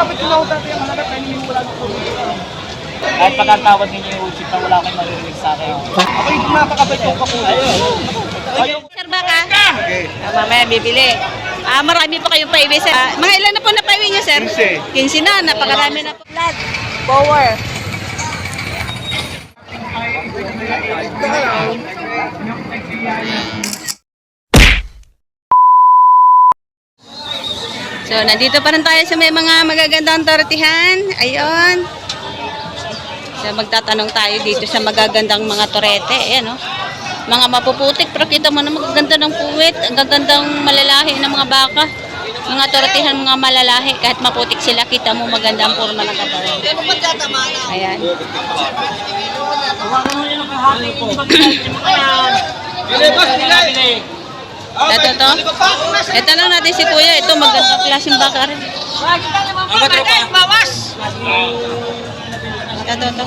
dapat tinawag natin yung halaga, pero hindi wala. Kahit pagkatawad ninyo yung chip na wala kayong maririnig sa akin. Ako yung napakabait yung kapulo. Ayaw. Sir, baka? Ah, mamaya bibili. Ah, marami po kayong paiwi, sir. Ah, mga ilan na po na paiwi niyo, sir? 15. 15 na, napakarami na po. Blood, power. So, nandito pa rin tayo sa may mga magagandang tortihan. Ayun. So, magtatanong tayo dito sa magagandang mga torete. Ayan, oh. Mga mapuputik, pero kita mo na magaganda ng puwit. Ang gagandang malalahi ng mga baka. Mga tortihan, mga malalahi. Kahit maputik sila, kita mo maganda ang forma ng katawan. Ayan. Ito to. Ito lang natin si kuya. Ito magandang klaseng baka rin. Ito to.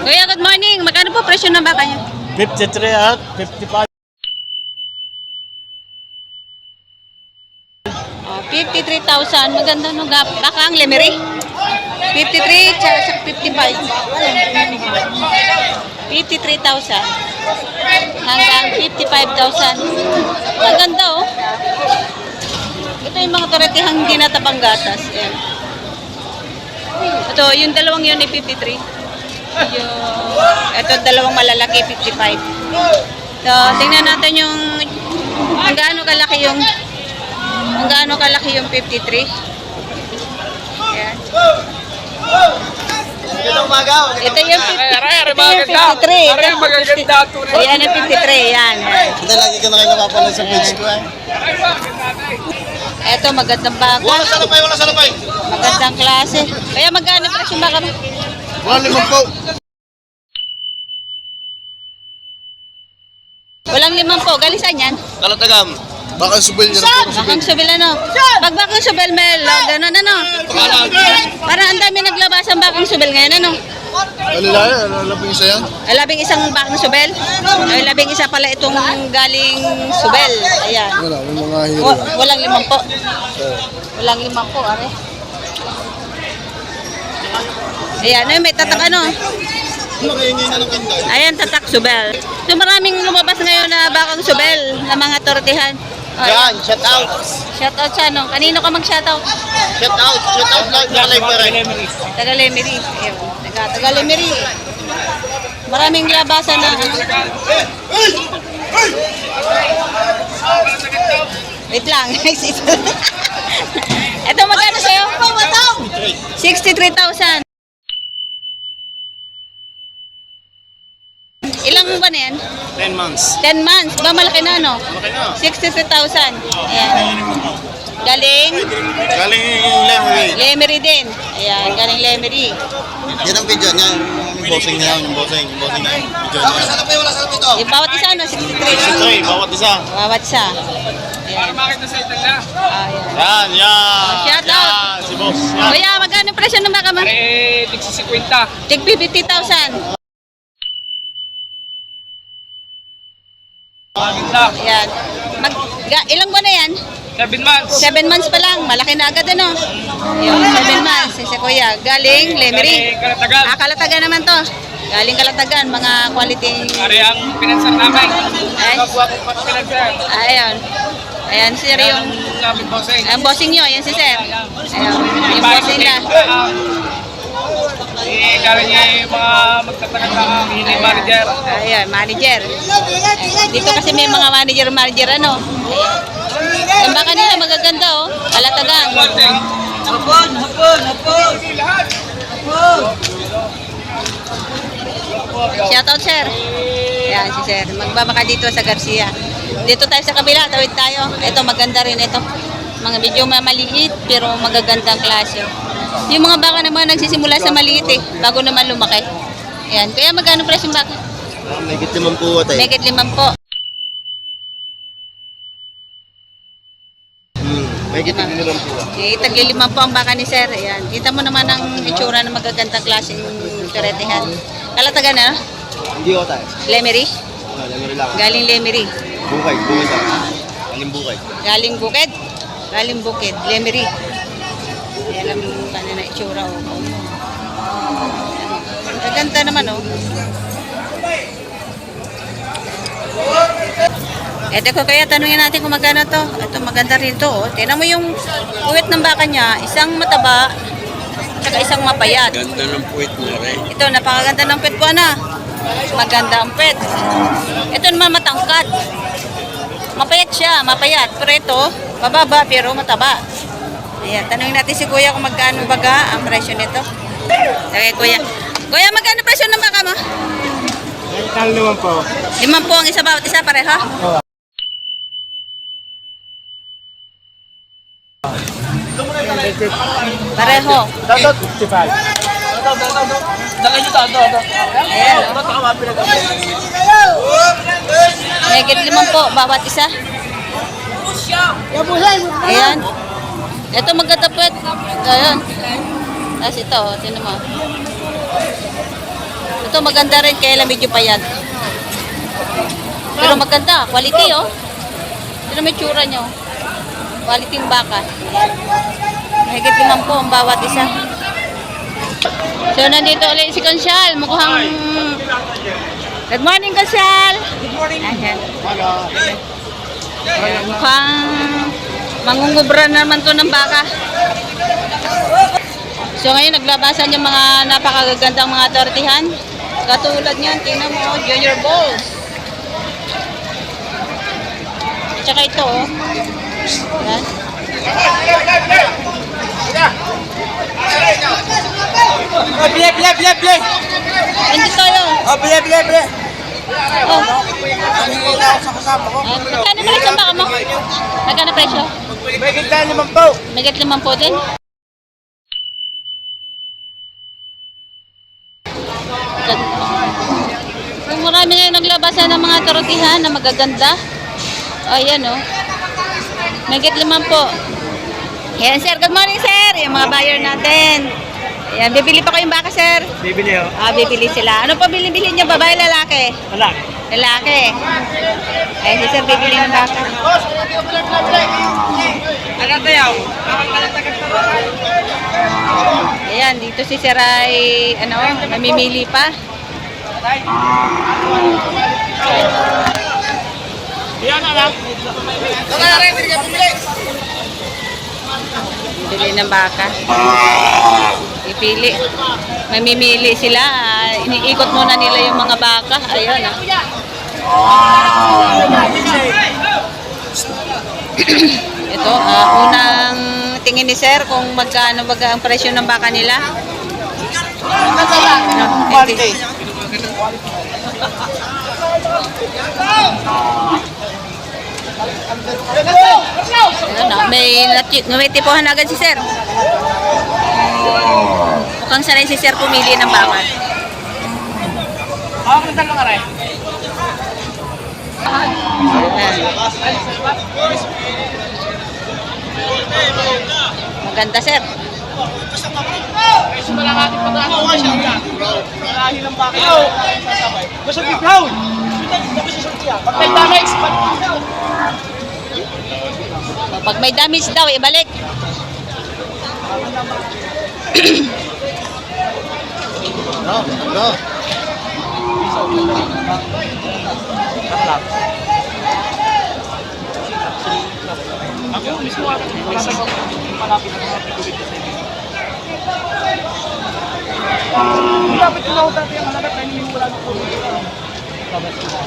Kuya, good morning. Magkano po presyo ng baka niyo? 53 at 55. Oh, 53,000. Maganda no gap. Baka ang lemery. 53 tsaka sa 55. 53,000 hanggang 55,000. Maganda oh. Ito yung mga toretihang hindi natabang gatas. Ayan. Ito, yung dalawang yun ay 53. Yung, ito dalawang malalaki, 55. So, tingnan natin yung kung gaano kalaki yung kung gaano kalaki yung 53. Ayan. Ito yung 50, ito yung 53. Aray, Ito yung magaganda. 50. Ayan yung 53. Yan. Hindi, lagi ka na kayo napapanood sa page ko eh. Ito, magandang baga. Wala salapay, wala salapay. Magandang klase. Kaya magkano presyo yung baka? Wala limang po. Walang limang po. Galing saan yan? Kalatagam. Baka subil niya. Bakang subel ano? Pag bakang subel, Mel, ganun ano? Pangalan. Para ang dami naglabas ang bakang subel ngayon ano? Ano labing isa yan? Ay, labing isang bakang subel. Ay, labing isa pala itong galing subel. Ayan. Wala, may mga hero. Wa- walang limang po. Walang limang po, are. Ayan, ay, may tatak ano. Makahingi na ng kanday. Ayan, tatak subel. So maraming lumabas ngayon na bakang subel na mga tortihan. Yan, shout out. Shout out siya nung. Kanino ka mag-shout out? Shout out, shout out lang pa rin. Taga Lemery. Ayun, taga, taga Lemery. Maraming labasan na ano. Wait lang. Ito magkano sa'yo? 63,000. Ilang ba na yan? 10 months. 10 months. Ba malaki na no? Okay na. 63,000. Ayan. Galing Galing Lemery. Lemery din. Ayan, galing Lemery. Yan ang video niya. Yung bossing niya, yung bossing. Yung bossing niya. Video niya. Wala salapay, wala salapay ito. Yung bawat isa no, 63. Three, bawat isa. Bawat isa. Ayan. Bakit na sa itala? Ayan. Yan, yan. Shout out. Yan, si boss. Kuya, magkano presyo ng baka mo? Eh, tigsi 50. Tig 50,000. Maganda. Ayan. Mag, ga, ilang buwan na yan? 7 months. 7 months pa lang. Malaki na agad ano? Yung 7 months. Si kuya. Galing Lemery. Galing Kalatagan. Ah, Kalatagan naman to. Galing Kalatagan. Mga quality. Ari ang pinansar namin. Ay. Kapwa ko pa pinansar. Ayan. Ayan, sir, yung... Ang bossing nyo, ayan si sir. Ayan, yung bossing na. Eh, galing niya yung mga magtatagal na hindi manager. Ayan, manager. Dito kasi may mga manager-manager ano. Ayan. Yung baka nila magaganda oh. Kalatagan. Hapon, hapon, hapon. Shoutout sir. Ayan si sir. Magbabaka dito sa Garcia. Dito tayo sa kabila, tawid tayo. Ito maganda rin ito. Mga medyo maliit pero magagandang klase. Yung mga baka naman nagsisimula sa maliit eh, bago naman lumaki. Ayan. Kaya magkano presyo yung baka? May git limang po tayo. Megit limang po. Hmm, may git limang po. Eh, taglilimang po ang baka ni sir. Ayan. Kita mo naman ang itsura ng magagandang klaseng karetehan. Kalatagan na? Hindi ko tayo. Lemery? Ah, Lemery lang. Galing Lemery. Bukay, bukay tayo. Galing bukay. Galing Bukid? Galing Bukid, Lemery. Ayan ang itsura oh. Ang ganda naman oh. Ito ko kaya tanungin natin kung magkano to. Ito maganda rin to oh. Tingnan mo yung uwit ng baka niya, isang mataba, tsaka isang mapayat. Ganda ng puwit na rin. Ito, napakaganda ng pet ko, ano? Maganda ang pet. Ito naman matangkad. Mapayat siya, mapayat. Pero ito, mababa pero mataba. Ayan, tanungin natin si Kuya kung magkano baga ang presyo nito. Okay, Kuya. Kuya, magkano presyo ng baka mo? Ang naman po. Limang po ang isa bawat isa pareho? Pareho. Datot 55. Dala nyo to, ito, ito. Ayan. Megit limang po bawat isa. Ayan. Ito maganda po. Ayan. Tapos ito, oh, tinan mo. Ito maganda rin kaya lang medyo payat. Pero maganda, quality oh. Mo yung tsura nyo. Quality yung baka. Higit limang po ang bawat isa. So, nandito ulit si Consyal. Mukhang... Good morning, Consyal! Good morning. Ayan. Mukhang mangungubra naman to ng baka. So ngayon naglabasan yung mga napakagagandang mga tortihan. Katulad niyan, tingnan mo, Junior Balls. At saka ito, oh. Yan. Oh, bile, bile, bile, bile. Hindi tayo. Oh, bile, bile, bile. Oh. Ah, Magkano presyo ang baka mo? Magkano presyo? Ganda naman po. Magat limang po din. Marami ngayon naglabasan ng mga tortihan na magaganda. Ayan o. Oh. Magat limang po. Ayan sir, good morning sir. Yung mga buyer natin. Ayan, bibili pa kayong baka sir. Bibili oh. Ah, bibili sila. Ano pa bili-bili niyo? Babae, lalaki? Wala. Lalaki. Ayan si sir, bibili ng baka. Ano tayo? Ayan, dito si Sir ay, ano, namimili pa. Yan na lang. Bili ng baka. Ipili. Mamimili sila. ah, Iniikot muna nila yung mga baka. Ayun, ah. Ito, ah, unang tingin ni Sir kung magkano baga ang presyo ng baka nila. Ano, Ah, may, nati- may tipuhan agad si Sir. Mukhang sanay si Sir pumili ng baka. Ako ng dalawa rin. Maganda, Sir. Gusto mo lang natin pagkaan ng siya yan. Malahi ng bakit. Gusto Brown. Pag may damage, pag Pag may damage daw, ibalik. No, no. Ako mismo ako. Malapit malapit na mga pitulit sa inyo. Malapit ko na ako dati ang halagat na iniwala ng po.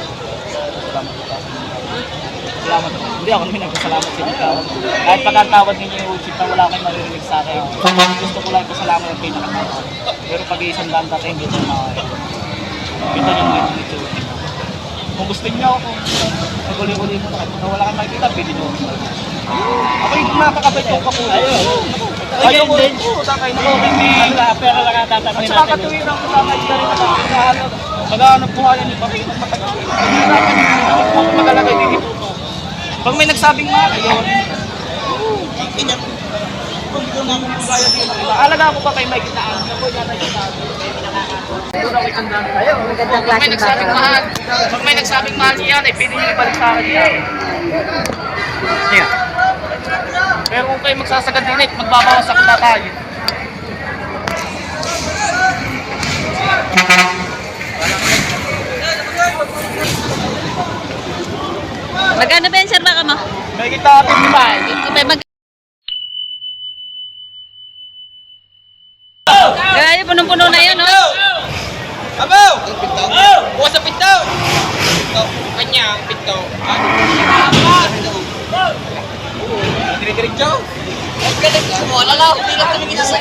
Salamat po. Hindi ako namin nagpasalamat sa inyo. Kahit pagkatawad ninyo yung worship na wala kayong maririnig sa akin. Gusto ko lang ipasalamat yung pinakatawad. Pero pag iisang daan dati, hindi ito na Kita niyo naman ito. Kung gusto niyo ako, maguli-uli mo na kayo. Kung wala kang makikita, pili niyo. Ako yung napakabait ko kapulo. Ayun. Ayaw ko rin. Takay na ko. Hindi. Ano lang, pera lang ang At tatanungin saka natin. katuwirang ko sa kahit na rin naghahanap. Maghahanap buhay yan. Pag matagal. Ako magalagay din ito. Pag may nagsabing mga yun. Alaga ako ba kay Mike na Ako yan na Magandang Pag may nagsabing mahal, pag may nagsabing mahal niya yan, ay pwede niyo ibalik sa akin yan. Pero kayo magsasagad din eh. Magbabawas ako na tayo. Magkano ba yan, sir, baka mo? May kita 55. May mag... Ay, punong-puno na yun, oh. Abaw! Bukas sa pinto! Kanya, pinto. Dire-diretso. Wala lang, hindi lang tumingin sa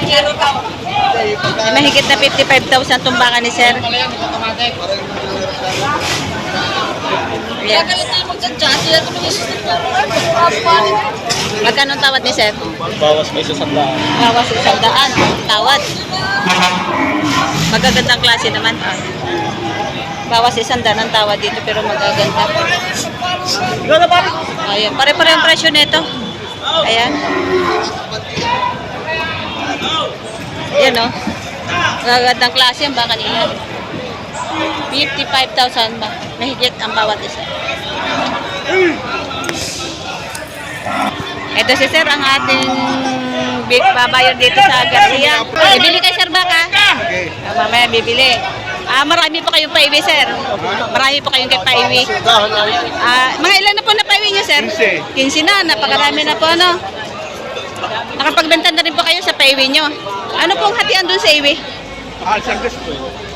May mahigit na 55,000 tumbakan ni sir. Wala yan, automatic. Yeah. Magkano tawad ni sir? Bawas may sasandaan. Bawas isang daan. Tawad. Magagandang klase naman. Bawas isang daan ang tawad dito pero magaganda. Ayan, pare-pare ang presyo nito. Ayan. Yan o. Magagandang klase ang baka nila. 55,000 ba? Mahigit ang bawat isa. Ito si Sir, ang ating big babayo dito sa Garcia. Bibili kay Sir baka? Ah, mamaya bibili. Ah, marami po kayong paiwi, Sir. Marami po kayong kay paiwi. Ah, mga ilan na po na paiwi niyo, Sir? 15. 15 na, napakarami na po, ano? Nakapagbenta na rin po kayo sa paiwi niyo. Ano pong hatian doon sa iwi? Ah, sa gusto.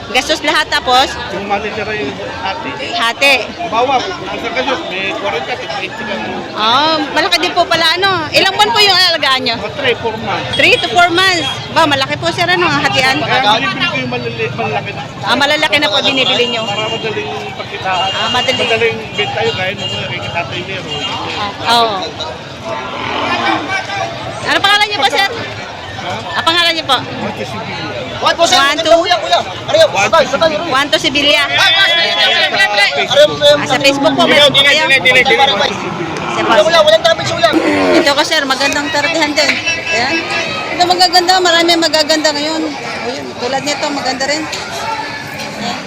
Gastos lahat tapos, Yung matitira yung ate. hati. Bawa, ang sa gusto, may 40 at 80 ka mo. Ah, malaki din po pala, ano? Ilang buwan po yung alagaan? Mga 3, 4 months. 3 to 4 months. Ba, malaki po, Sir, ano, ang hatian? Kaya binibili ko yung maliliit, malaki na. Ah, malalaki na po binibili niyo. Para madaling pagkitaan. Ah, madali. Madaling benta yun, gaya nung mga kay Tatay Mero. Ah, Oo. Ano pangalan niyo po, sir? Ang pangalan niyo po? Magkasibilya. What po sir? One, two. Kuya, kuya. Ariyo, sabay, sabay. Juan to Sibilia. Ariyo, Ah, sa Facebook po, meron po kayo. Kuya, walang damage kuya. Ito ko, sir, magandang taratihan din. Ayan. Ito magaganda, marami magaganda ngayon. Ayun, tulad nito, maganda rin. Ayan.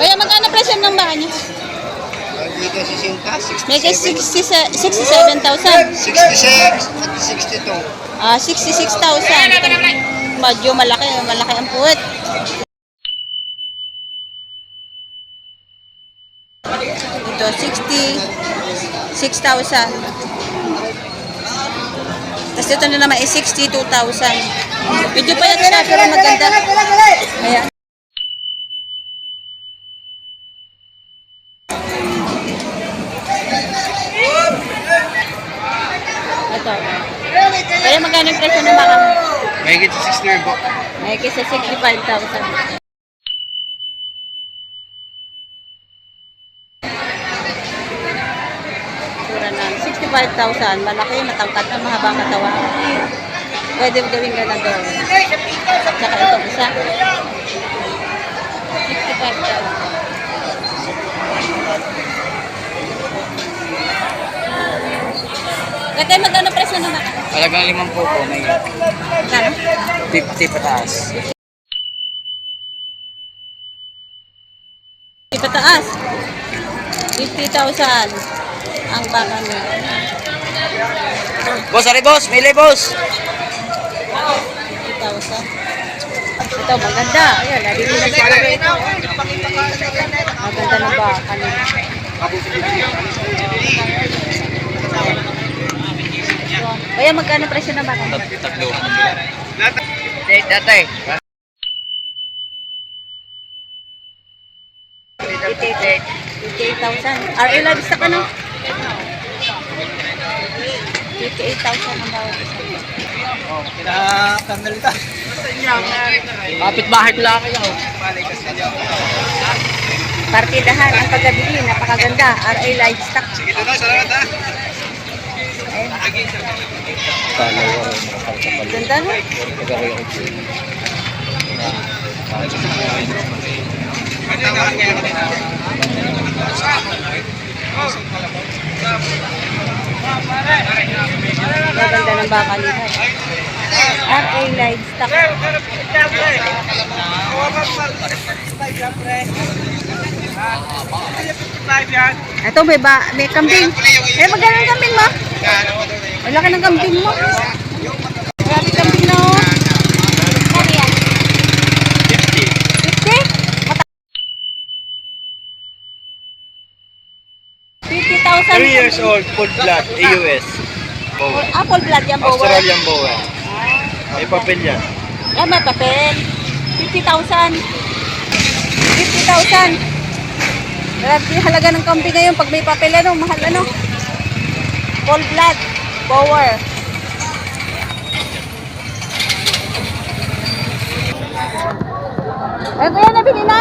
Kaya magkano presyo ng bahan niyo? Dito si Sinta, May kay 60 67,000. 66 at 62. Ah, 66,000. Medyo malaki, malaki ang puwet. Ito, 60, 6,000. Tapos ito na naman is 62,000. Medyo pa yan siya, pero maganda. Ayan. Ito. Kaya magkano presyo ng baka? May higit sa 60 po. May kisa 65,000. Sura na. 65,000. Malaki, matangkad na, mahabang katawan. Pwede gawing ganador. Tsaka ito isa. 65,000. Kaya magkano presyo ng baka? Talagang limang po po, may Magkano? 50 pataas. Ipataas. 50,000 ang baka niya. Boss, ari boss, may boss. 50,000. Ito, maganda. Ayan, nandito na siya rito. Maganda ng baka niya. Kaya magkano presyo ng baka? Tatlo. Tatay. 58,000. RA livestock ano? 58,000 ang bawat isa. Kinakandalita. Kapit bahay ko lang kayo. Partidahan ang pagkabili, napakaganda. RA livestock. Sige na, salamat ha. Ganda no? Maganda ng baka nila. RA livestock. Ito, may, ba, may kambing. Eh, magkano ang kambing mo? Ang laki ng kambing mo. Grabe kambing na, oh. Yan? 50. 50? 50,000. 3 years old, full blood, AUS. Bowen. Apple blood yan, Bowen. Australian Bowen. May papel yan. Eh, may papel. 50,000. 50,000. Grabe halaga ng kambing ngayon pag may papel ano, mahal ano. Full blood. Power. Eh, kuya, nabili na?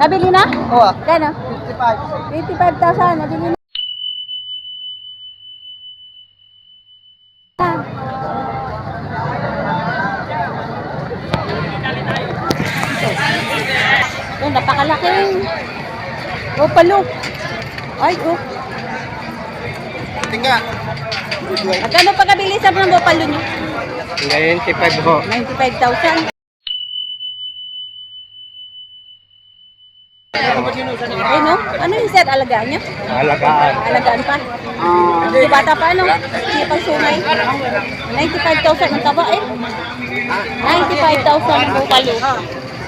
Nabili na? Oo. Kano? 55. 55,000. Nabili na. Napakalaking. Oh, palo. Ay, oh. Mantika. Magkano pagkabilisan ng bopalo nyo? 95 po. 95,000. Eh? Ano yung set? Alagaan niya? Alagaan. Alagaan pa? Uh, Di bata pa no? Hindi pa sumay. 95,000 ang taba eh. 95,000 ang bupalo.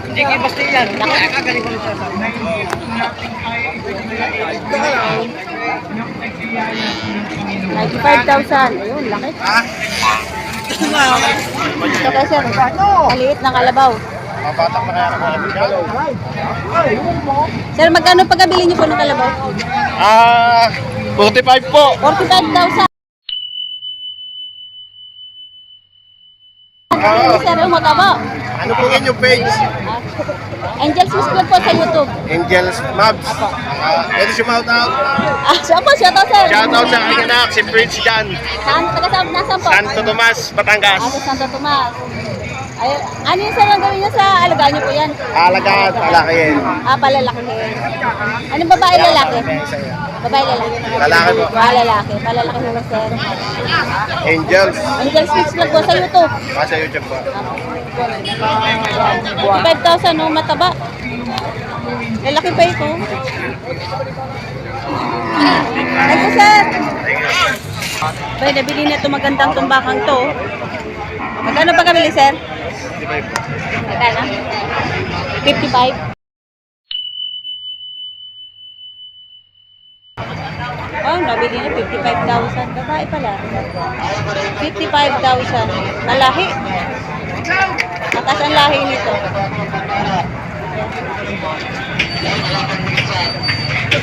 Hindi kayo basta yan. Nakakagaling ko lang sa 95,000. Ayun, laki. Ito ano, pa sir, maliit ng kalabaw. Mabatak na kaya ng Sir, magkano pagkabili niyo po ng kalabaw? Ah, 45 po. 45,000. Ano, sir, yung mataba? Ano po yan yung page? Angels Miss Club po sa YouTube. Angels Mabs. Ah, pwede si out out. Ah, siya po, siya to, sir. Shoutout sa aking anak, si Prince Jan. Saan? Taga saan? Nasaan po? Santo Tomas, Batangas. Ah, sa Santo Tomas. Ay, ano yung sir ang gawin niyo sa alagaan niyo po yan? Alagaan, palakihin. Ah, palalaki. Anong babae lalaki? Babae lalaki. Lalaki po. Ah, lalaki. Palalaki mo, sir. Angels. Angels Miss Club po sa YouTube. Nasa YouTube po. 5,000 no, mataba. Lalaki pa ito. Thank you, sir. Bay, nabili na ito magandang tumbakang to. Magkano pa kabili, sir? 55 po. Magkano? 55. Oh, nabili na 55,000. Babae pala. 55,000. Malahi. Matas ang lahi nito.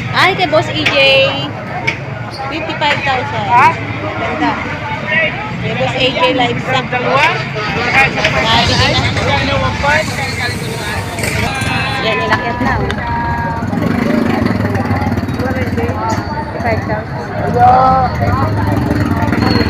Ay, kay Boss EJ. 55,000. Ganda. Kay Boss AJ Livestock. Nabili na. Yan, nilakit na. Oh. Thank you. Dạ.